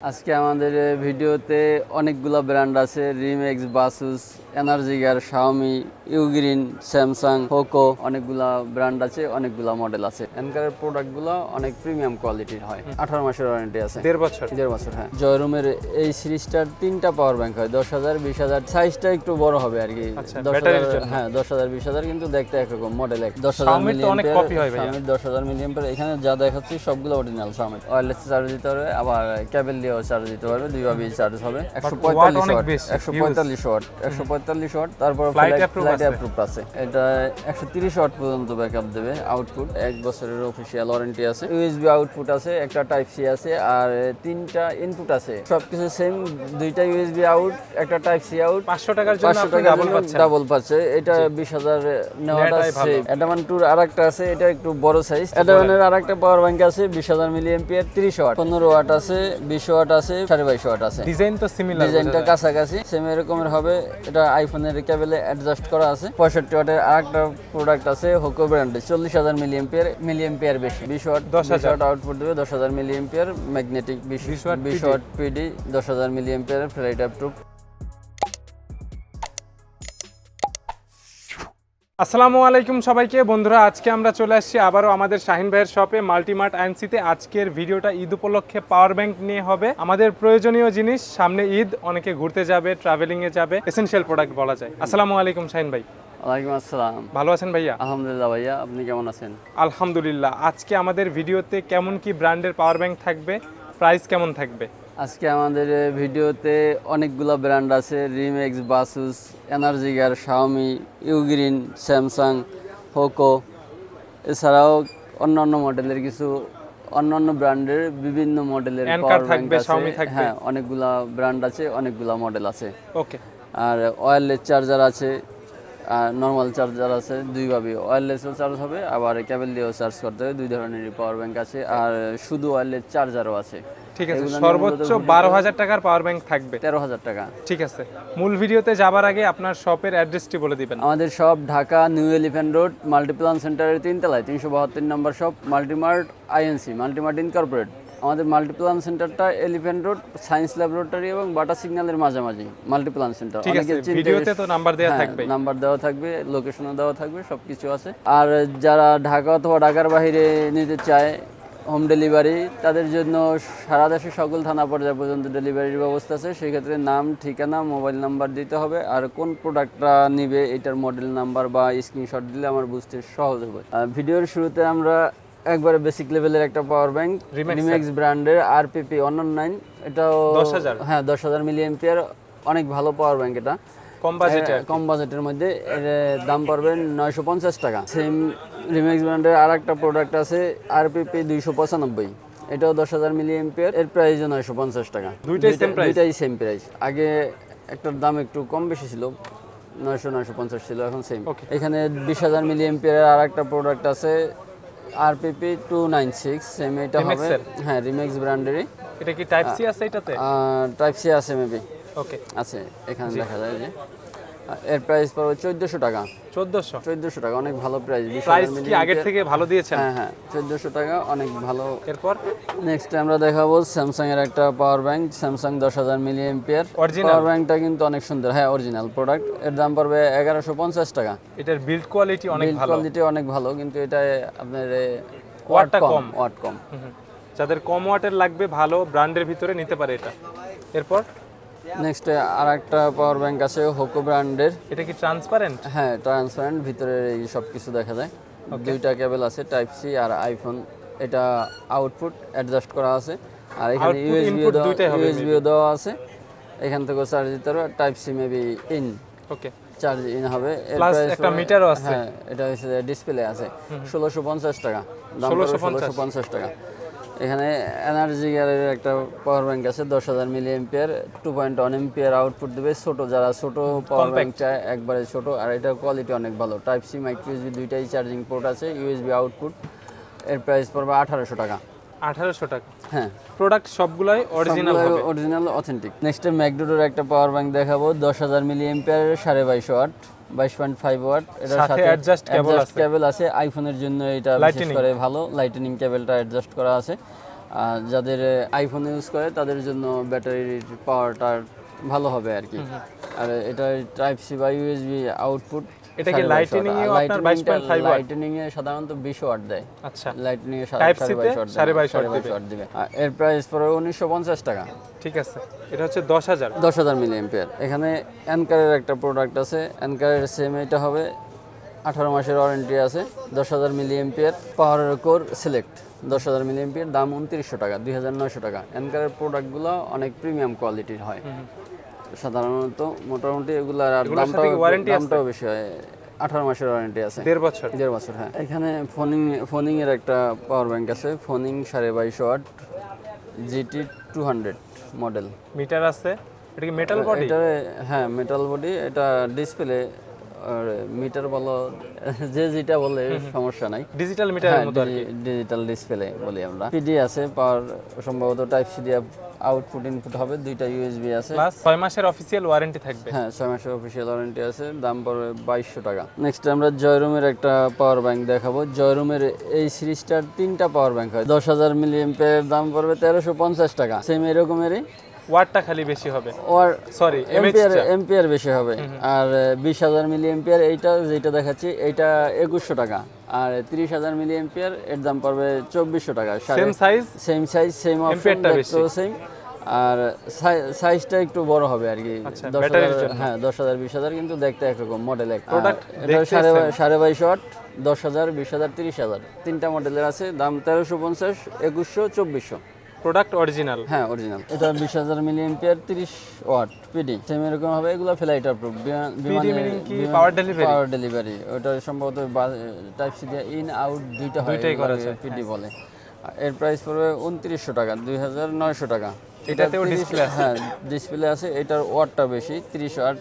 আজকে আমাদের ভিডিওতে অনেকগুলো ব্র্যান্ড আছে Remax Baseus Energizer Xiaomi Ugreen Samsung Hoco অনেকগুলা ব্র্যান্ড আছে অনেকগুলা মডেল আছে। এনকারের প্রোডাক্টগুলো অনেক প্রিমিয়াম কোয়ালিটির হয়। আঠারো মাসের ওয়ারেন্টি আছে। দেড় বছর। দেড় বছর হ্যাঁ। জয়রুমের এই সিরিজটার তিনটা পাওয়ার ব্যাংক হয় দশ হাজার বিশ হাজার সাইজটা একটু বড় হবে আর কি। আচ্ছা, দশ হাজার হ্যাঁ দশ হাজার বিশ হাজার কিন্তু দেখতে একরকম মডেল এক। দশ হাজার। মিলিয়ন দশ হাজার মিলিয়ন এখানে যা দেখাচ্ছি সবগুলো অরিজিনাল সামনে ওয়্যারলেস চার্জ দিতে পারবে আবার কেবল দিয়েও চার্জ দিতে পারবে দুইভাবে চার্জ হবে। একশো পঁয়তাল্লিশ ওয়াট একশো পঁয়তাল্লিশ ওয়াট একশো পঁয়তাল্লিশ ওয়াট তারপর ফ্লাইট। অ্যাপ্রুভ আছে। এটা একশো তিরিশ ওয়াট পর্যন্ত ব্যাকআপ দেবে আউটপুট এক বছরের অফিসিয়াল ওয়ারেন্টি আছে। ইউএসবি আউটপুট আছে একটা টাইপ সি আছে আর তিনটা ইনপুট আছে। সবকিছু সেম দুইটা ইউএসবি আউট একটা টাইপ সি আউট পাঁচশো টাকার জন্য পাঁচশো আপনি টাকা ডাবল পাচ্ছে। এটা বিশ হাজার নেওয়াটা সেফ অ্যাডামান টুর আর একটা আছে এটা একটু বড় সাইজ অ্যাডামানের আর একটা পাওয়ার ব্যাংক আছে বিশ হাজার মিলি এমপিয়ার তিরিশ ওয়াট পনেরো ওয়াট আছে বিশ ওয়াট আছে সাড়ে বাইশ ওয়াট আছে। ডিজাইন তো সিমিলার ডিজাইনটা কাছাকাছি সেম এরকমের হবে। এটা আইফোনের কেবলে অ্যাডজাস্ট করা আছে। পঁয়ষট্টি ওয়াটের আর একটা প্রোডাক্ট আছে হোকো ব্র্যান্ডের চল্লিশ হাজার মিলি এমপিয়ার মিলি বেশি। বিশ ওয়াট দশ হাজার। ওয়াট আউটপুট দেবে দশ হাজার মিলিয়াম্পিয়ার ম্যাগনেটিক বিশ 20 বিশ ওয়াট পিডি দশ হাজার মিলি এমপিয়ার ফ্লাইট অ্যাপ্রুভ আসসালামু আলাইকুম সবাইকে। বন্ধুরা আজকে আমরা চলে আসছি আবারও আমাদের শাহিন ভাইয়ের শপে মাল্টিমার্ট আইএনসিতে আজকের ভিডিওটা ঈদ উপলক্ষে পাওয়ার ব্যাংক নিয়ে হবে। আমাদের প্রয়োজনীয় জিনিস সামনে ঈদ অনেকে ঘুরতে যাবে ট্রাভেলিং এ যাবে এসেনশিয়াল প্রোডাক্ট বলা যায়। আসসালামু আলাইকুম শাহিন ভাই। ওয়ালাইকুম আসসালাম। ভালো আছেন ভাইয়া? আলহামদুলিল্লাহ ভাইয়া আপনি কেমন আছেন? আলহামদুলিল্লাহ। আজকে আমাদের ভিডিওতে কেমন কি ব্র্যান্ডের পাওয়ার ব্যাংক থাকবে প্রাইস কেমন থাকবে? আজকে আমাদের ভিডিওতে অনেকগুলো ব্র্যান্ড আছে Remax Baseus Energizer Xiaomi Ugreen Samsung Hoco. এছাড়াও অন্যান্য মডেলের কিছু অন্যান্য ব্র্যান্ডের বিভিন্ন মডেলের পাওয়ার ব্যাংক আছে। হ্যাঁ অনেকগুলা ব্র্যান্ড আছে অনেকগুলা মডেল আছে। ওকে। আর ওয়্যারলেস চার্জার আছে আর নর্মাল চার্জার আছে দুইভাবে। ওয়্যারলেসও চার্জ হবে আবার কেবল দিয়েও চার্জ করতে হবে দুই ধরনের পাওয়ার ব্যাংক আছে। আর শুধু ওয়্যারলেস চার্জারও আছে। ঠিক আছে সর্বোচ্চ বারো হাজার টাকার পাওয়ার ব্যাংক থাকবে। তেরো হাজার টাকা। ঠিক আছে মূল ভিডিওতে যাবার আগে আপনার শপের অ্যাড্রেসটি বলে দিবেন। আমাদের সব Dhaka New Elephant Road Multiplan সেন্টারের তিনতলায় তিনশো বাহাত্তর নম্বর shop Multimart INC Multimart incorporate. আমাদের মাল্টিপ্লান সেন্টারটা এলিফ্যান্ট রোড সায়েন্স ল্যাবরেটরি এবং বাটা সিগন্যালের মাঝামাঝি মাল্টিপ্লান সেন্টার। ঠিক আছে ভিডিওতে তো নাম্বার দেওয়া থাকবে নাম্বার দেওয়া থাকবে লোকেশনও দেওয়া থাকবে সব কিছু আছে। আর যারা ঢাকা অথবা ঢাকার বাইরে নিতে চায় হোম ডেলিভারি তাদের জন্য সারা দেশে সকল থানা পর্যায় পর্যন্ত ডেলিভারির ব্যবস্থা আছে। সেক্ষেত্রে নাম ঠিকানা মোবাইল নাম্বার দিতে হবে। আর কোন প্রোডাক্টটা নিবে এটার মডেল নাম্বার বা স্ক্রিনশট দিলে আমার বুঝতে সহজ হবে। ভিডিওর শুরুতে আমরা একবারে বেসিক লেভেলের একটা পাওয়ার ব্যাংক রিমেক্স ব্র্যান্ডের আরপিপি অন্য নাইন এটাও হ্যাঁ দশ হাজার মিলি এমপিয়ার অনেক ভালো পাওয়ার ব্যাংক এটা। কম বাজেটে কম বাজেটের মধ্যে এর দাম পড়বে নয়শো পঞ্চাশ টাকা। সেম রিমেক্স ব্র্যান্ডের আর একটা প্রোডাক্ট আছে আরপিপি দুইশো পঁচানব্বই। এটাও দশ হাজার মিলি এমপিয়ার এর প্রাইস নয়শো পঞ্চাশ টাকা। দুইটাই সেম প্রাইস আগে একটার দাম একটু কম বেশি ছিল নয়শো নয়শো পঞ্চাশ ছিল এখন সেম এখানে বিশ হাজার মিলি এমপিয়ারের আর একটা প্রোডাক্ট আছে RPP two nine six same এটা হবে। হ্যাঁ রিমেক্স ব্র্যান্ডেরই এটা কি টাইপ সি আছে এটাতে? টাইপ সি আছে মেবি ওকে আছে এখানে দেখা যায় যে। এর প্রাইস পড়বে চোদ্দোশো টাকা। চোদ্দোশো? চোদ্দোশো টাকা অনেক ভালো প্রাইস প্রাইস কি আগের থেকে ভালো দিয়েছেন? হ্যাঁ হ্যাঁ চোদ্দোশো টাকা অনেক ভালো। এরপর? নেক্সট আমরা দেখাবো স্যামসাং এর একটা পাওয়ার ব্যাংক স্যামসাং দশ হাজার মিলি এমপিয়ার Original? পাওয়ার ব্যাংকটা কিন্তু অনেক সুন্দর। হ্যাঁ অরিজিনাল প্রোডাক্টের দাম পড়বে এগারোশো পঞ্চাশ টাকা। এটার বিল্ড কোয়ালিটি অনেক বিল্ড ভালো। কোয়ালিটি অনেক ভালো কিন্তু এটা আপনার ওয়াট ওয়াটটা কম। ওয়াট কম। যাদের কম ওয়াটের লাগবে ভালো ব্র্যান্ডের ভিতরে নিতে পারে এটা। এরপর? নেক্সট আর একটা পাওয়ার ব্যাংক আছে হোকো ব্র্যান্ডের এটা কি ট্রান্সপারেন্ট হ্যাঁ ট্রান্সপারেন্ট ভিতরে এই সব কিছু দেখা যায়। দুইটা কেবল আছে টাইপ সি আর আইফোন এটা আউটপুট অ্যাডজাস্ট করা আছে। আর এখানে ইউএসবি ইউএসবিও দেওয়া আছে। এখান থেকে চার্জ দিতে পারবে type C maybe in okay charge in হবে। price একটা মিটারও আছে। হ্যাঁ এটা হচ্ছে ডিসপ্লে আছে। ষোলোশো পঞ্চাশ টাকা। দাম 1650 ষোলোশো পঞ্চাশ টাকা। এখানে এনার্জি গ্যালারির একটা পাওয়ার ব্যাংক আছে দশ হাজার milli ampere two point one ampere output দেবে। ছোটো যারা ছোটো পাওয়ার ব্যাংক চায় একবারে ছোটো। আর এটার কোয়ালিটি অনেক ভালো। টাইপ সি মাইক্রো ইউএসবি দুইটাই চার্জিং পোর্ট আছে ইউএসবি আউটপুট এর প্রাইস পড়বে আঠারোশো টাকা। আঠারোশো টাকা? হ্যাঁ। প্রোডাক্ট সবগুলাই অরিজিনাল অরিজিনাল অথেন্টিক নেক্সটে ম্যাকডোডোর একটা পাওয়ার ব্যাংক দেখাবো দশ হাজার মিলি এম্পিয়ারের সাড়ে বাইশো আট। 22.5 ওয়াট। এটার সাথে অ্যাডজাস্ট কেবল আছে। আইফোনের জন্য এটা বিশেষ করে ভালো। লাইটনিং কেবলটা অ্যাডজাস্ট করা আছে। যাদের আইফোন ইউজ করে তাদের জন্য ব্যাটারির পাওয়ারটা ভালো হবে আর কি। আর এটা টাইপ সি বা ইউএসবি আউটপুট এটা কি lightning এও আপনার 22.5 watt? লাইটনিং এ সাধারণত 20 ওয়াট দেয়। আচ্ছা। লাইটনিং এ Type C তে সাড়ে বাইশ watt দিবে। ওয়াট দিবে। এর প্রাইস পড়ে 1950 টাকা। ঠিক আছে। এটা হচ্ছে দশ হাজার। দশ মিলি এম্পিয়ার এখানে অ্যানকারের একটা প্রোডাক্ট আছে। অ্যানকারের সেম এটা হবে। আঠারো মাসের ওয়ারেন্টি আছে। দশ হাজার milli ampere power core select দশ হাজার মিলি এম্পিয়ার দাম উনত্রিশশো টাকা দুই হাজার নয়শো টাকা। অ্যানকারের প্রোডাক্টগুলো অনেক প্রিমিয়াম কোয়ালিটির হয়। সাধারণত মোটামুটি এগুলার আর দামটাও দামটাও বেশি হয়। আঠারো মাসের ওয়ারেন্টি আছে। দেড় বছর? দেড় বছর হ্যাঁ। এখানে ফোনিং ফোনিং এর একটা পাওয়ার ব্যাংক আছে। ফোনিং সাড়ে বাইশ watt GT two hundred model meter আছে? এটা কি মেটাল বডি এটা হ্যাঁ মেটাল বডি এটা ডিসপ্লে আর মিটার বলো যে যেটা বলে সমস্যা নাই। ডিজিটাল মতো আর ডিজিটাল ডিসপ্লে বলি আমরা। পিডি আছে পাওয়ার সম্ভবত টাইপ সি দিয়ে আউটপুট ইনপুট হবে দুইটা ইউএসবি আছে। প্লাস ছয় মাসের অফিসিয়াল ওয়ারেন্টি থাকবে। হ্যাঁ ছয় মাসের অফিসিয়াল ওয়ারেন্টি আছে দাম পড়বে বাইশশো টাকা। নেক্সট আমরা জয়রুমের একটা পাওয়ার ব্যাংক দেখাবো। জয়রুমের এই সিরিজটার তিনটা পাওয়ার ব্যাংক হয়। দশ হাজার মিলি এম্পের দাম পড়বে তেরোশো পঞ্চাশ টাকা। সেম এরকমেরই। ওয়াটটা খালি বেশি হবে। ওর সরি এম্পিয়ার এম্পিয়ার বেশি হবে। আর বিশ হাজার মিলি এম্পিয়ার এইটা যেটা দেখাচ্ছি এইটা একুশশো টাকা। আর তিরিশ হাজার মিলি এম্পিয়ার এর দাম পড়বে চব্বিশশো টাকা same size same size same option same আর সাইজটা একটু বড় হবে আর কি। আচ্ছা, হ্যাঁ দশ হাজার বিশ হাজার কিন্তু দেখতে একরকম মডেল এক। সাড়ে বাইশ ওয়াট দশ হাজার বিশ হাজার তিরিশ হাজার। তিনটা মডেলের আছে দাম তেরোশো পঞ্চাশ একুশশো চব্বিশশো। প্রোডাক্ট অরিজিনাল হ্যাঁ অরিজিনাল এটা বিশ হাজার মিলি এম্পিয়ার তিরিশ ওয়াট পিডি সেম এরকম হবে এগুলো ফ্লাইটার প্রুফ? Power delivery? পাওয়ার ডেলিভারি ওটা সম্ভবত টাইপ সি দিয়ে ইন আউট দুইটা হয় দুইটাই করা যায়, পিডি বলে। এর প্রাইস পড়বে উনত্রিশশো টাকা দুই হাজার নয়শো টাকা। এটাতেও এটার 30 display আছে? হ্যাঁ ডিসপ্লে আছে। এটার ওয়াটটা বেশি তিরিশ ওয়াট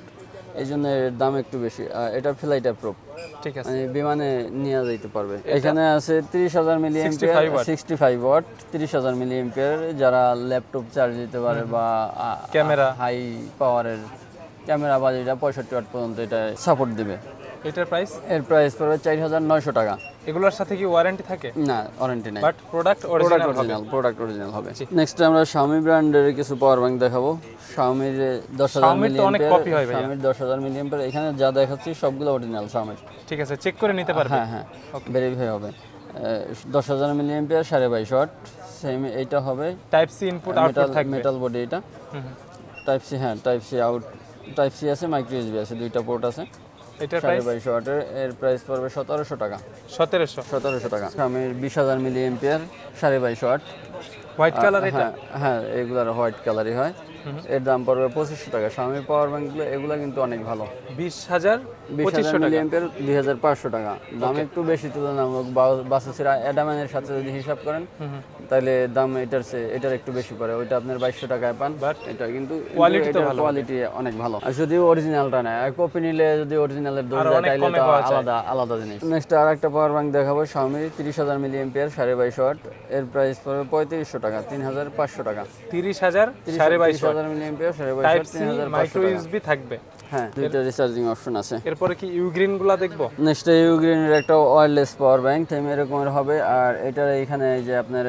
এই জন্য এর দাম একটু বেশি। এটা ফ্লাইট অ্যাপ্রুভ ঠিক আছে। মানে বিমানে নিয়ে যাইতে পারবে। এখানে আছে তিরিশ হাজার মিলি 65 সিক্সটি ফাইভ ওয়াট তিরিশ হাজার মিলি এম্পিয়ার যারা ল্যাপটপ চার্জ দিতে পারে বা ক্যামেরা। হাই পাওয়ারের ক্যামেরা বাজেটা পঁয়ষট্টি ওয়াট পর্যন্ত এটা সাপোর্ট দিবে। এটার প্রাইস এর প্রাইস পড়বে চার হাজার নয়শো টাকা। এগুলোর সাথে কি ওয়ারেন্টি থাকে? না ওয়ারেন্টি নাই। But product original original product original হবে। নেক্সট আমরা Xiaomi ব্র্যান্ডের কিছু পাওয়ার ব্যাংক দেখাবো। Xiaomi এর দশ হাজার Xiaomi-র মিলি অনেক copy হয় ভাইয়া। Xiaomi দশ হাজার মিলি এখানে যা দেখাচ্ছি সবগুলো অরিজিনাল Xiaomi ঠিক আছে চেক করে নিতে পারবে। হ্যাঁ হ্যাঁ ভেরিফাই হবে। দশ হাজার মিলি এম্পিয়ার সাড়ে বাইশ ওয়াট সেম এইটা হবে। টাইপ সি ইনপুট আউটপুট থাকবে। মেটাল বডি এটা। টাইপ সি হ্যাঁ type C out type C আছে মাইক্রো ইউএসবি আছে দুইটা পোর্ট আছে। এটার সাড়ে প্রাইস বাইশ ওয়াটের এর প্রাইস পড়বে সতেরোশো টাকা। সতেরোশো? সতেরোশো টাকা। আমি বিশ হাজার মিলি এম্পিয়ার সাড়ে বাইশ ওয়াট হোয়াইট কালার এটা? হ্যাঁ হ্যাঁ এগুলার হোয়াইট কালারই হয়। এর দাম পড়বে পঁচিশশো টাকা। স্বামী পাওয়ার ব্যাংকগুলো এগুলো কিন্তু অনেক ভালো। বিশ হাজার বিশ দুই হাজার পাঁচশো টাকা। দাম একটু বেশি তুলনামূলক অ্যাডামানের সাথে যদি হিসাব করেন তাহলে দাম এটার এটার একটু বেশি পড়ে। ওইটা আপনার বাইশশো টাকায় পান। এটা কিন্তু কোয়ালিটি অনেক ভালো। আর যদি অরিজিনালটা নেয় কপি নিলে যদি অরিজিনালের যায়। তাহলে আলাদা আলাদা জিনিস। নেক্সট আর একটা পাওয়ার ব্যাংক দেখাবো। স্বামী তিরিশ হাজার মিলিয়াম্পিয়ার সাড়ে বাইশ এর প্রাইস পড়বে পঁয়ত্রিশশো টাকা তিন হাজার পাঁচশো টাকা। তিরিশ হাজার সাড়ে বাইশ 3000 মিলিঅ্যাম্পিয়ার 3500 মাইক্রো ইউএসবি থাকবে। হ্যাঁ দুইটা রিচার্জিং অপশন আছে। এরপরে কি ইউগ্রিনগুলো দেখব? নেক্সট ইউগ্রিন এর একটা ওয়্যারলেস পাওয়ার ব্যাংক তাই এরকমের হবে। আর এটার এখানে যে আপনার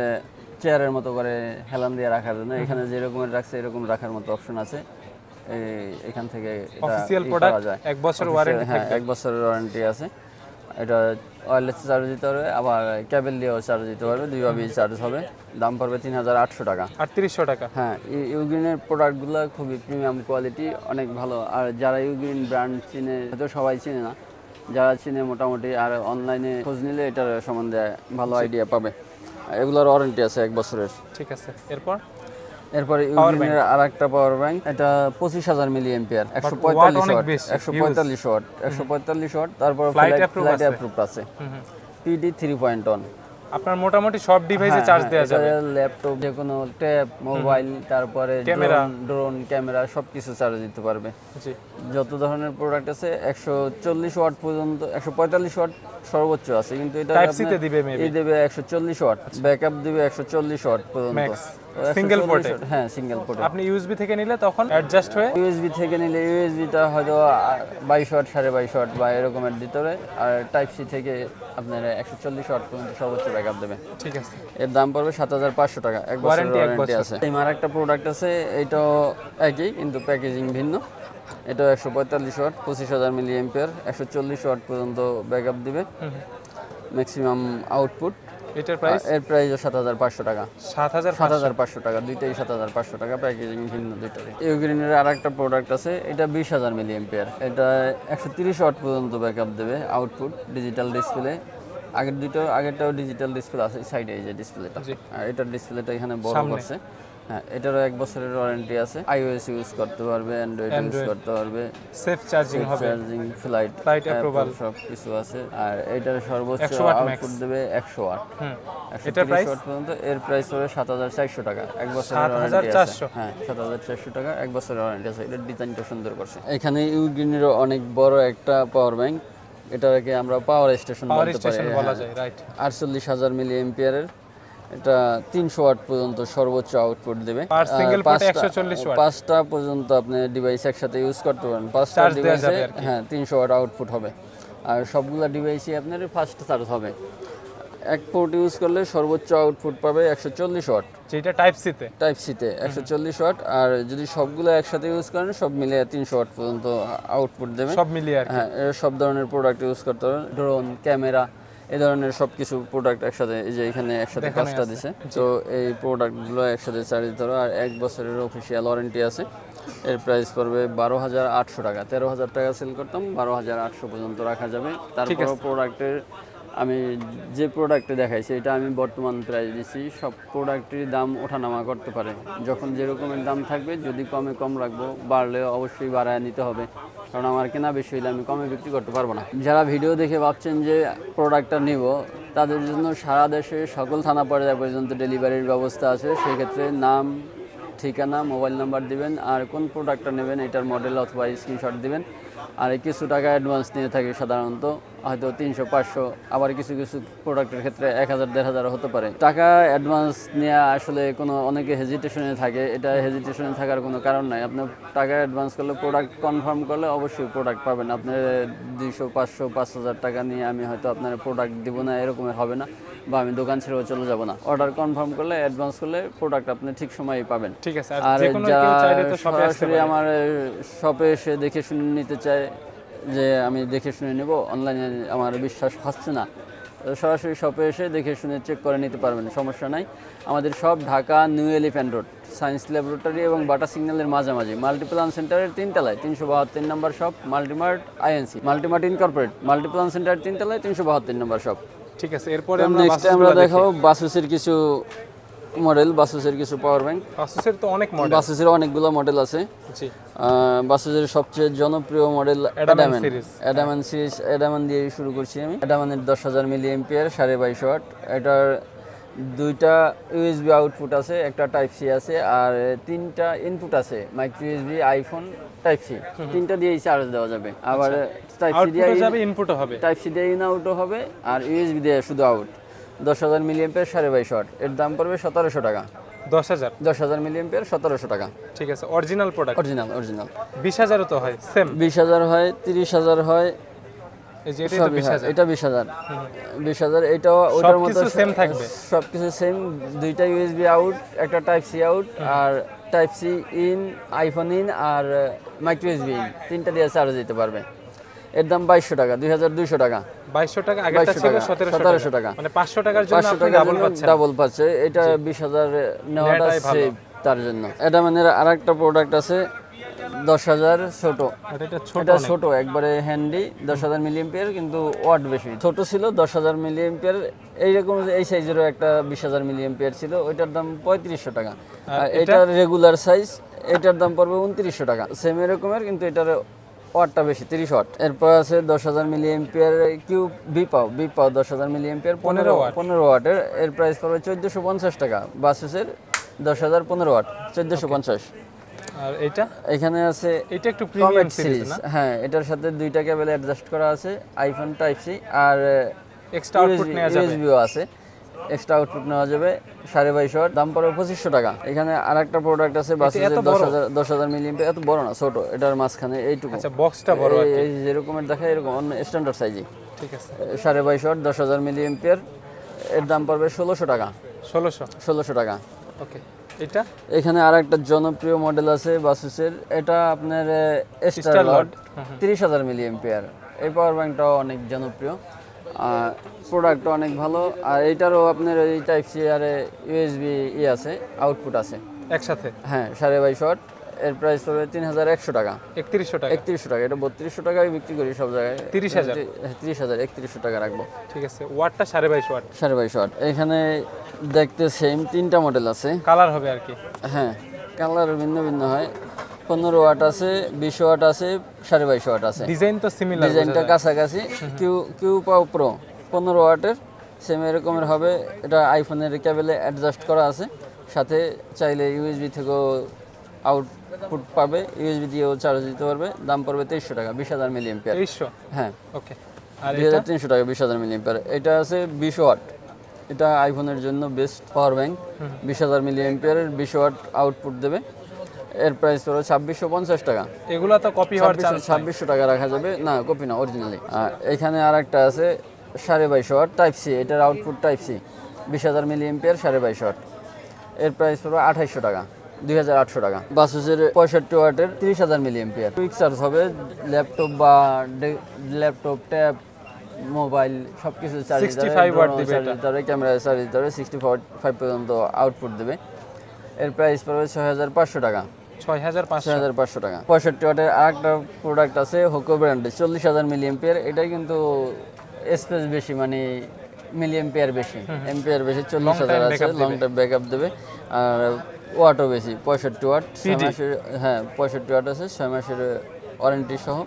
চেয়ারের মতো করে হেলান দিয়ে রাখার জন্য এখানে যে যেরকমের রাখছে এরকম রাখার মতো অপশন আছে। এখান থেকে এটা অফিশিয়াল প্রোডাক্ট এক বছর ওয়ারেন্টি এক বছরের ওয়ারেন্টি হ্যাঁ, আছে। এটা ওয়্যারলেস চার্জ দিতে পারবে আবার ক্যাবেল দিয়েও চার্জ দিতে পারবে দুইভাবেই চার্জ হবে। দাম পড়বে তিন হাজার আটশো টাকা। আটত্রিশশো টাকা। হ্যাঁ ইউগ্রিনের প্রোডাক্টগুলো খুবই প্রিমিয়াম কোয়ালিটি অনেক ভালো। আর যারা ইউগ্রিন ব্র্যান্ড চিনে হয়তো সবাই চিনে না যারা চিনে মোটামুটি আর অনলাইনে খোঁজ নিলে এটার সম্বন্ধে ভালো আইডিয়া পাবে। এগুলোর ওয়ারেন্টি আছে এক বছরের। ঠিক আছে এরপর? এরপরে ইউগ্রিনের আর একটা পাওয়ার ব্যাংক এটা পঁচিশ হাজার মিলি এম্পিয়ার একশো পঁয়তাল্লিশ ওয়াট একশো পঁয়তাল্লিশ ওয়াট একশো পঁয়তাল্লিশ ওয়াট তারপর ফ্লাইট। অ্যাপ্রুভ আছে। পিডি থ্রি পয়েন্ট ওয়ান আপনার মোটামুটি সব ডিভাইসে চার্জ দেওয়া যাবে। ল্যাপটপ যে কোনো ট্যাব মোবাইল তারপরে ক্যামেরা। ড্রোন ক্যামেরা সবকিছু চার্জ দিতে পারবে। যত ধরনের প্রোডাক্ট আছে একশো চল্লিশ ওয়াট পর্যন্ত একশো পঁয়তাল্লিশ ওয়াট সর্বোচ্চ আছে কিন্তু এটা দিবে এই দেবে একশো চল্লিশ ওয়াট ব্যাকআপ দিবে একশো চল্লিশ ওয়াট পর্যন্ত। Port এ? হ্যাঁ সিঙ্গেল পোর্টে আপনি ইউএসবি থেকে নিলে তখন অ্যাডজাস্ট হয়ে ইউএসবি থেকে নিলে ইউএসবিটা হয়তো বাইশ ওয়াট সাড়ে বাইশ ওয়াট বা এরকমের ভিতরে আর টাইপ সি থেকে আপনার একশো চল্লিশ ওয়াট পর্যন্ত সর্বোচ্চ ব্যাকআপ দেবে। ঠিক আছে। এর দাম পড়বে সাত হাজার পাঁচশো টাকা এক বছরের ওয়ারেন্টি আছে। এই আর একটা প্রোডাক্ট আছে এইটাও একই কিন্তু প্যাকেজিং ভিন্ন। এটা একশো পঁয়তাল্লিশ ওয়াট পঁচিশ হাজার মিলি এম্পিয়ার একশো চল্লিশ ওয়াট পর্যন্ত ব্যাকআপ দিবে। ম্যাক্সিমাম আউটপুট এটার প্রাইস এর প্রাইস সাত হাজার পাঁচশো টাকা। সাত হাজার সাত হাজার পাঁচশো টাকা দুইটাই সাত হাজার পাঁচশো টাকা প্যাকেজিং ভিন্ন দুইটারই। ইউগ্রিনের আরেকটা প্রোডাক্ট আছে এটা বিশ হাজার মিলি অ্যাম্পিয়ার এটা একশো তিরিশ ওয়াট পর্যন্ত ব্যাকআপ দেবে আউটপুট ডিজিটাল ডিসপ্লে আগের দুটো আগেরটাও ডিজিটাল ডিসপ্লে আছে সাইডে এই যে ডিসপ্লেটা এটার ডিসপ্লেটা এখানে বড় করছে। হ্যাঁ এটারও এক বছরের ওয়ারেন্টি আছে। আইওএস ইউজ করতে পারবে অ্যান্ড্রয়েড ইউজ করতে পারবে। সেফ চার্জিং হবে। Charging flight Flight approval। সব কিছু আছে। আর এটার সর্বোচ্চ 100। আউটপুট দেবে একশো ওয়াট price? ওয়াট পর্যন্ত এর প্রাইস হবে সাত হাজার চারশো টাকা। এক বছরের ওয়ারেন্টি আছে। হ্যাঁ সাত হাজার চারশো টাকা এক বছরের ওয়ারেন্টি আছে। এটার ডিজাইনটা সুন্দর করছে। এখানে ইউগ্রিনেরও অনেক বড় একটা পাওয়ার ব্যাংক এটাকে আমরা পাওয়ার স্টেশন বলতে পারি। স্টেশন বলা হ্যাঁ। যায় রাইট আটচল্লিশ হাজার মিলি এম্পিয়ারের এটা তিনশো ওয়াট পর্যন্ত সর্বোচ্চ আউটপুট দেবে। পাঁচটা- 140 watt। পাঁচটা পর্যন্ত আপনি ডিভাইস একসাথে ইউজ করতে পারেন। পাঁচটা ডিভাইসে। হ্যাঁ তিনশো ওয়াট আউটপুট হবে। আর সবগুলা ডিভাইসই আপনার ফার্স্ট চার্জ হবে। এক পোর্ট ইউজ করলে সর্বোচ্চ আউটপুট পাবে একশো চল্লিশ ওয়াট। যেটা টাইপ সিতে টাইপ সিতে একশো চল্লিশ ওয়াট। আর যদি সবগুলো একসাথে ইউজ করেন সব মিলে তিনশো ওয়াট পর্যন্ত আউটপুট দেবে। সব মিলিয়ে হ্যাঁ সব ধরনের প্রোডাক্ট ইউজ করতে পারেন ড্রোন ক্যামেরা এই ধরনের সব কিছু প্রোডাক্ট একসাথে এই যে এখানে একসাথে কাজটা দিছে। তো এই প্রোডাক্টগুলো একসাথে চার্জ ধরো আর এক বছরের অফিসিয়াল ওয়ারেন্টি আছে। এর প্রাইস পড়বে বারো হাজার আটশো টাকা। তেরো হাজার টাকা সেল করতাম বারো হাজার আটশো পর্যন্ত রাখা যাবে। তারপর প্রোডাক্টের আমি যে প্রোডাক্টে দেখাইছি এটা আমি বর্তমান প্রাইস দিচ্ছি সব প্রোডাক্টের দাম ওঠানামা করতে পারে। যখন যে রকমের দাম থাকবে, যদি কমে কম রাখব বাড়লে অবশ্যই বাড়ায় নিতে হবে। কারণ আমার কেনা বেশি হলে আমি কমে বিক্রি করতে পারব না। যারা ভিডিও দেখে ভাবছেন যে প্রোডাক্টটা নিব, তাদের জন্য সারা দেশে সকল থানা পর্যায় পর্যন্ত ডেলিভারির ব্যবস্থা আছে। সেক্ষেত্রে নাম, ঠিকানা মোবাইল নাম্বার দিবেন, আর কোন প্রোডাক্টটা নেবেন, এটার মডেল অথবা স্ক্রিনশট দিবেন। আর কিছু টাকা অ্যাডভান্স নিয়ে থাকে সাধারণত, হয়তো তিনশো, পাঁচশো, আবার কিছু কিছু প্রোডাক্টের ক্ষেত্রে এক হাজার, দেড় হাজার হতে পারে। টাকা অ্যাডভান্স নেওয়া আসলে কোনো অনেকে হেজিটেশনে থাকে, এটা হেজিটেশনে থাকার কোনো কারণ নাই। আপনার টাকা অ্যাডভান্স করলে প্রোডাক্ট কনফার্ম করলে অবশ্যই প্রোডাক্ট পাবেন। আপনার দুইশো, পাঁচশো, পাঁচ হাজার টাকা নিয়ে আমি হয়তো আপনার প্রোডাক্ট দিব না, এরকমের হবে না। বা আমি দোকান ছেড়েও চলে যাব না। অর্ডার কনফার্ম করলে অ্যাডভান্স করলে প্রোডাক্ট আপনি ঠিক সময়ই পাবেন। ঠিক আছে আর সরাসরি আমার শপে এসে দেখে শুনে নিতে চায় যে আমি দেখে শুনে নেব অনলাইনে আমার বিশ্বাস হচ্ছে না। সরাসরি শপে এসে দেখে শুনে চেক করে নিতে পারবেন সমস্যা নাই। আমাদের সব Dhaka New Elephant Road Science Laboratory এবং বাটা সিগন্যালের মাঝামাঝি। মাল্টিপ্লান সেন্টারের তিনতলায় তিনশো বাহাত্তর নম্বর shop Multimart INC Multimart incorporate Multiplan সেন্টারের তিনতলায় তিনশো বাহাত্তর নম্বর শপ ঠিক আছে এরপরে আমরা নেক্সট আমরা দেখাবো বাসুসের কিছু মডেল বাসুসের কিছু পাওয়ার ব্যাংক বাসুসের তো অনেক মডেল বাসুসের অনেকগুলো মডেল আছে। জি। বাসুসের সবচেয়ে জনপ্রিয় মডেল অ্যাডামান। অ্যাডামান সিরিজ অ্যাডামান দিয়ে শুরু করছি আমি। অ্যাডামানের দশ হাজার মিলি এমপিয়ার সাড়ে বাইশ ওয়াট এটার দুইটা ইউএসবি আউটপুট আছে একটা টাইপ সি আছে আর তিনটা ইনপুট আছে micro USB iPhone type C তিনটা দিয়েই চার্জ দেওয়া যাবে। আবার টাইপ সি দিয়ে যাবে ইনপুটও হবে। টাইপ সি দিয়ে ইন আউটও হবে আর ইউএসবি দিয়ে শুধু আউট দশ হাজার মিলি এমপিয়ার সাড়ে বাইশ ওয়াট এর দাম পড়বে সতেরোশো টাকা। দশ হাজার? দশ হাজার মিলি এমপিয়ার সতেরোশো টাকা। ঠিক আছে অরিজিনাল প্রোডাক্ট অরিজিনাল অরিজিনাল বিশ হাজারও তো হয় সেম বিশ হাজার হয় তিরিশ হাজার হয় এটা বিশ হাজার। বিশ হাজার এটাও ওটার মতো same থাকবে? সব কিছু সেম দুইটা ইউএসবি আউট একটা type C out R type C in iPhone in R micro USB in তিনটা দিয়ে চার্জ দিতে পারবে। এর দাম বাইশশো টাকা দুই হাজার দুইশো টাকা। বাইশশো টাকা আগেরটা 2200 ছিল সতেরোশো টাকা। মানে পাঁচশো টাকার জন্য পাঁচশো টাকা ডাবল পাচ্ছে। এটা বিশ হাজার নেওয়াটা সেভ তার জন্য। এটা মানে আর একটা প্রোডাক্ট আছে দশ হাজার ছোট। এটা ছোট এটা একবারে হ্যান্ডি দশ হাজার মিলি এম্পিয়ার কিন্তু ওয়াট বেশি। ছোট ছিল দশ হাজার মিলি এম্পিয়ার এইরকম এই সাইজেরও একটা বিশ হাজার মিলি এম্পিয়ার ছিল ওইটার দাম পঁয়ত্রিশশো টাকা। আর এটার রেগুলার সাইজ এটার দাম পড়বে উনত্রিশশো টাকা। সেম এরকমের কিন্তু এটার ওয়াটটা বেশি তিরিশ ওয়াট এরপর আছে দশ হাজার মিলি এম্পিয়ার কিউ বি পাও বি পাও দশ হাজার মিলি এম্পিয়ার পনেরো। পনেরো ওয়াটের এর প্রাইস পড়বে চোদ্দোশো পঞ্চাশ টাকা। বাসুসের দশ হাজার পনেরো ওয়াট চোদ্দোশো পঞ্চাশ। আর এটা? এখানে আছে এটা একটু প্রিমিয়াম সিরিজ না? হ্যাঁ এটার সাথে দুইটা কেবল অ্যাডজাস্ট করা আছে আইফোন টাইপ সি আর এক্সট্রা আউটপুট নেওয়া যাবে? ইউএসবিও আছে। এক্সট্রা আউটপুট নেওয়া যাবে সাড়ে বাইশ ওয়াট দাম পড়বে পঁচিশশো টাকা। এখানে আর একটা প্রোডাক্ট আছে দশ? হাজার দশ হাজার মিলিয়ন এত বড় না ছোট। এটার মাঝখানে এইটুকু। আচ্ছা বক্সটা বড় এই-। যেরকমের দেখায় এরকম অন্য স্ট্যান্ডার্ড সাইজই ঠিক আছে। সাড়ে বাইশ ওয়াট দশ হাজার মিলি এম্পিয়ার এর দাম পড়বে ষোলোশো টাকা। ষোলোশো? ষোলোশো টাকা। ওকে এটা? এখানে আর একটা জনপ্রিয় মডেল আছে বাসুসের। এটা আপনার স্টার Star লট তিরিশ হাজার মিলি এম্পিয়ার এই পাওয়ার ব্যাংকটাও অনেক জনপ্রিয়। আর প্রোডাক্টও অনেক ভালো। আর এইটারও আপনার এই টাইপ সি আর ইউএসবি ই আছে আউটপুট আছে। একসাথে? হ্যাঁ সাড়ে বাইশ ওয়াট। এর প্রাইস পড়বে তিন হাজার একশো টাকা। একত্রিশশো টাকা। একত্রিশশো টাকা এটা বত্রিশশো টাকায় বিক্রি করি সব জায়গায়। 30,000 তিরিশ হাজার একত্রিশশো টাকা রাখব। ঠিক আছে ওয়াটটা সাড়ে বাইশ ওয়াট। সাড়ে বাইশ ওয়াট। এখানে দেখতে সেম তিনটা মডেল আছে। কালার হবে আর কি। হ্যাঁ কালার ভিন্ন ভিন্ন হয়। পনেরো ওয়াট আছে বিশ ওয়াট আছে সাড়ে বাইশ ওয়াট আছে। ডিজাইন তো সিমিলার ডিজাইনটা কাছাকাছি। কিউ কিউ প্রো পনেরো ওয়াটের সেম এরকমের হবে। এটা আইফোনের কেবেলে অ্যাডজাস্ট করা আছে। সাথে চাইলে ইউএসবি থেকেও আউটপুট পাবে ইউএসবি দিয়েও চার্জ দিতে পারবে দাম পড়বে তেইশশো টাকা বিশ হাজার মিলি এম্পিয়ার তেইশশো? হ্যাঁ। ওকে আর দুই হাজার তিনশো টাকা বিশ হাজার মিলি এম্পিয়ার এটা আছে বিশ ওয়াট। এটা আইফোনের জন্য বেস্ট পাওয়ার ব্যাংক বিশ হাজার মিলি এম্পিয়ারের বিশ ওয়াট আউটপুট দেবে। এর প্রাইস হলো ছাব্বিশশো পঞ্চাশ টাকা। এগুলা তো কপি হওয়ার চান্স ছাব্বিশশো টাকা রাখা যাবে। না কপি না অরিজিনালি এখানে আর একটা আছে সাড়ে বাইশ ওয়াট টাইপ সি এটার আউটপুট টাইপ সি বিশ হাজার মিলি এম্পিয়ার সাড়ে বাইশ ওয়াট। এর প্রাইস হলো আঠাইশশো টাকা। দুই হাজার আটশো টাকা। বাসুসের পঁয়ষট্টি ওয়াটের তিরিশ হাজার মিলি এম্পিয়ার কুইক চার্জ হবে ল্যাপটপ বা ল্যাপটপ ট্যাব মোবাইল সব কিছু চার্জ 65 watt দিবে এটা। দিতে ক্যামেরা চার্জ দিতে পারবে সিক্সটি ফাইভ পর্যন্ত আউটপুট দেবে। এর প্রাইস পড়বে ছয় হাজার পাঁচশো টাকা। ছয় হাজার পাঁচশো। টাকা। পঁয়ষট্টি ওয়াটের আর একটা প্রোডাক্ট আছে হোকো ব্র্যান্ডের চল্লিশ হাজার মিলি এম্পিয়ার এটাই কিন্তু স্পেস বেশি মানে মিলি এম্পিয়ার বেশি এম্পিয়ার বেশি চল্লিশ হাজার আছে লং টাইম ব্যাকআপ দেবে। আর ওয়াটও বেশি পঁয়ষট্টি ওয়াট ছয় মাসের হ্যাঁ পঁয়ষট্টি ওয়াট আছে ছয় মাসের ওয়ারেন্টি সহ।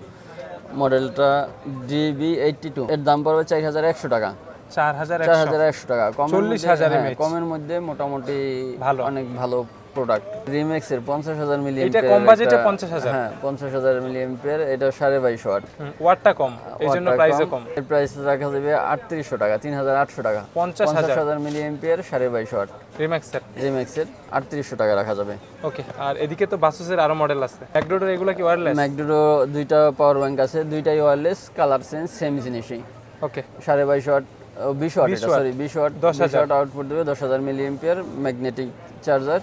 মডেলটা ডিবি এইটটি টু এর দাম পড়বে চার হাজার একশো টাকা। চার হাজার চার একশো হাজার একশো টাকা। কমের 40,000 মধ্যে- হ্যাঁ, কমের মধ্যে মোটামুটি ভালো। অনেক ভালো প্রোডাক্ট রিমেক্স এর পঞ্চাশ হাজার মিলি এটা কম বাজেটে পঞ্চাশ হাজার। হ্যাঁ পঞ্চাশ হাজার মিলি এম্পিয়ার এটা সাড়ে বাইশ ওয়াট ওয়াটটা কম এই জন্য প্রাইসও কম। এর প্রাইস রাখা যাবে আটত্রিশশো টাকা তিন হাজার আটশো টাকা। পঞ্চাশ পঞ্চাশ হাজার হাজার মিলি এম্পিয়ার সাড়ে বাইশ ওয়াট রিম্যাক্সের রিমেক্স এর আটত্রিশশো টাকা রাখা যাবে। ওকে আর এদিকে তো বাসুসের আরও মডেল আছে। ব্যাকডোরের এগুলো কি ওয়্যারলেস ম্যাকডোরো দুইটা পাওয়ার ব্যাংক আছে দুইটাই ওয়ারলেস কালার সেন্স সেম জিনিসই। ওকে সাড়ে বাইশ ওয়াট বিশ ওয়াট 20 সরি বিশ ওয়াট দশ ওয়াট আউটপুট দেবে দশ হাজার মিলি এম্পিয়ার ম্যাগনেটিক চার্জার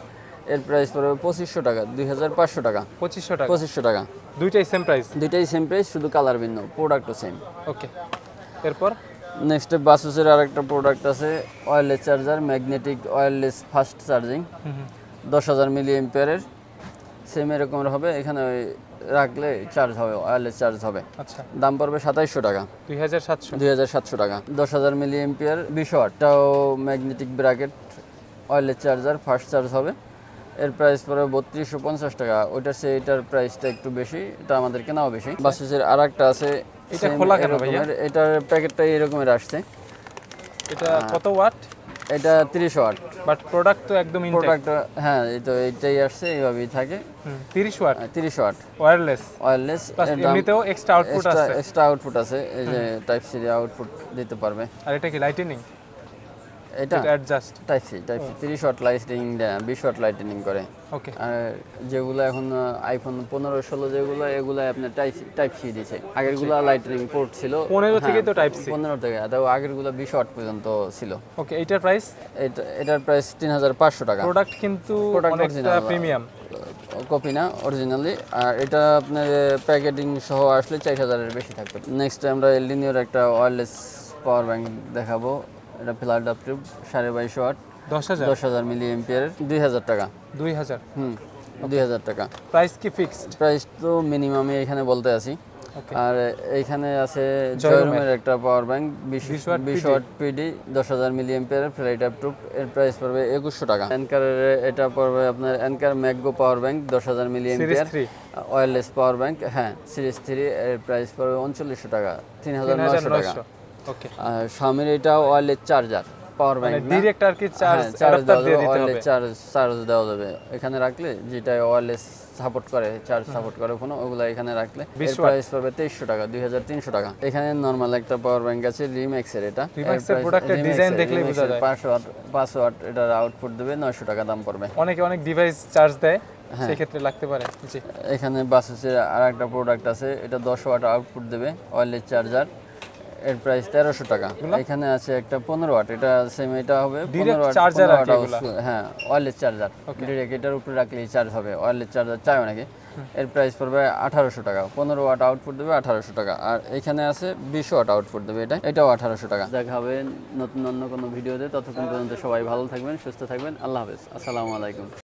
এর প্রাইস পড়বে পঁচিশশো টাকা দুই হাজার পাঁচশো টাকা। পঁচিশশো টাকা। পঁচিশশো টাকা। দুইটাই সেম প্রাইস দুইটাই সেম প্রাইস শুধু কালার ভিন্ন প্রোডাক্টও সেম ওকে এরপর? নেক্সট বাসুসের আরেকটা প্রোডাক্ট আছে wireless charger magnetic wireless fast charging দশ হাজার মিলি এম্পিয়ারের সেম এরকমের হবে এখানে ওই রাখলে চার্জ হবে ওয়্যারলেস চার্জ হবে। আচ্ছা। দাম পড়বে সাতাইশশো টাকা। দুই হাজার সাতশো। দুই হাজার সাতশো টাকা। দশ হাজার মিলি এম্পিয়ার বিশ ওয়াটটাও ম্যাগনেটিক ব্র্যাকেট অয়েলের চার্জার ফাস্ট চার্জ হবে। এর প্রাইস পড়বে বত্রিশশো পঞ্চাশ টাকা। ওইটার চেয়ে এটার প্রাইসটা একটু বেশি এটা আমাদের কেনাও বেশি। বাসুসের আর একটা আছে এটা খোলা কেন ভাইয়া? এটার প্যাকেটটা এরকমের আসছে। এটা কত ওয়াট এটা তিরিশ ওয়াট বাট প্রোডাক্ট তো একদম ইনটেক প্রোডাক্ট হ্যাঁ এই তো এইটাই আসছে এইভাবেই থাকে। তিরিশ ওয়াট তিরিশ ওয়াট ওয়্যারলেস ওয়্যারলেস এমনিতেও এক্সট্রা আউটপুট আছে। এক্সট্রা আউটপুট আছে এই যে টাইপ সি আউটপুট দিতে পারবে। আর এটা কি লাইটেনিং এটা অ্যাডজাস্ট লাইটিং করে। ওকে আর যেগুলো এখন আইফোন পনেরো ষোলো যেগুলো এগুলো আপনার টাইপ টাইপ সি দিছে। আগেরগুলো লাইটিনিং পোর্ট ছিল। পনেরো থেকে তো টাইপ সি পনেরো থেকে তো আগেরগুলো পর্যন্ত ছিল। ওকে এইটার প্রাইস এটা এটার প্রাইস তিন হাজার পাঁচশো টাকা। প্রোডাক্ট কিন্তু অনেকটা প্রিমিয়াম কপি না অরিজিনালি আর এটা আপনার প্যাকেটিং সহ আসলে চার হাজারের বেশি থাকবে। নেক্সট আমরা এলিনিওর একটা ওয়্যারলেস পাওয়ার ব্যাংক দেখাবো। এটা ফ্ল্যাট আপটিভ সাড়ে বাইশ ওয়াট দশ হাজার। দশ হাজার মিলি এম্পিয়ারের দুই হাজার টাকা। দুই হাজার। হুম দুই হাজার টাকা। প্রাইস কি ফিক্সড প্রাইস তো মিনিমামে এখানে বলতে আছি। আর এইখানে আছে জয়রুমের। একটা পাওয়ার ব্যাংক বিশ 20 watt বিশ ওয়াট পিডি দশ হাজার মিলি এম্পিয়ারের ফ্লাইট আপটুপ এর প্রাইস পড়বে একুশশো টাকা। অ্যানকারের এটা পড়বে আপনার অ্যানকার ম্যাকগো পাওয়ার ব্যাংক দশ হাজার milli ampere wireless power bank হ্যাঁ সিরিজ থ্রি এর প্রাইস পড়বে উনচল্লিশশো টাকা তিন হাজার হাজার টাকা আর স্বামীর এটা ওয়্যারলেস চার্জার পাওয়ার ব্যাংক আর কি চার্জ চার্জ অ্যাডাপ্টার দেওয়া দিয়ে যাবে দিতে হবে। চার্জ চার্জ দেওয়া যাবে। এখানে রাখলে যেটা ওয়্যারলেস সাপোর্ট করে চার্জ সাপোর্ট করে কোনো ওগুলো এখানে রাখলে এর প্রাইস পড়বে টাকা দুই হাজার তিনশো টাকা। এখানে নর্মাল একটা পাওয়ার ব্যাংক আছে রিম্যাক্স এর এটা। Remax এর product এর দেখলেই বোঝা যায়। পাঁচশো ওয়াট ওয়াট এটার আউটপুট দেবে নয়শো টাকা দাম পড়বে। অনেকে অনেক ডিভাইস চার্জ দেয় হ্যাঁ। লাগতে পারে। জি। এখানে বাসেসের আর একটা প্রোডাক্ট আছে এটা দশ ওয়াট আউটপুট দেবে ওয়্যারলেস চার্জার এর প্রাইস তেরোশো টাকা। এখানে আছে একটা পনেরো ওয়াট এটা সেম এটা হবে ওয়াট হ্যাঁ ওয়্যারলেস চার্জার ডিরেক্ট এটার উপরে রাখলেই চার্জ হবে ওয়্যারলেস চার্জার চাই অনেকে এর প্রাইস পড়বে আঠারোশো টাকা পনেরো ওয়াট আউটপুট দেবে আঠারোশো টাকা। আর এখানে আছে বিশ ওয়াট আউটপুট দেবে এটা এটাও আঠারোশো টাকা। দেখা হবে নতুন অন্য কোনো ভিডিওতে ততক্ষণ পর্যন্ত সবাই ভালো থাকবেন সুস্থ থাকবেন আল্লাহ হাফেজ আসসালামু আলাইকুম।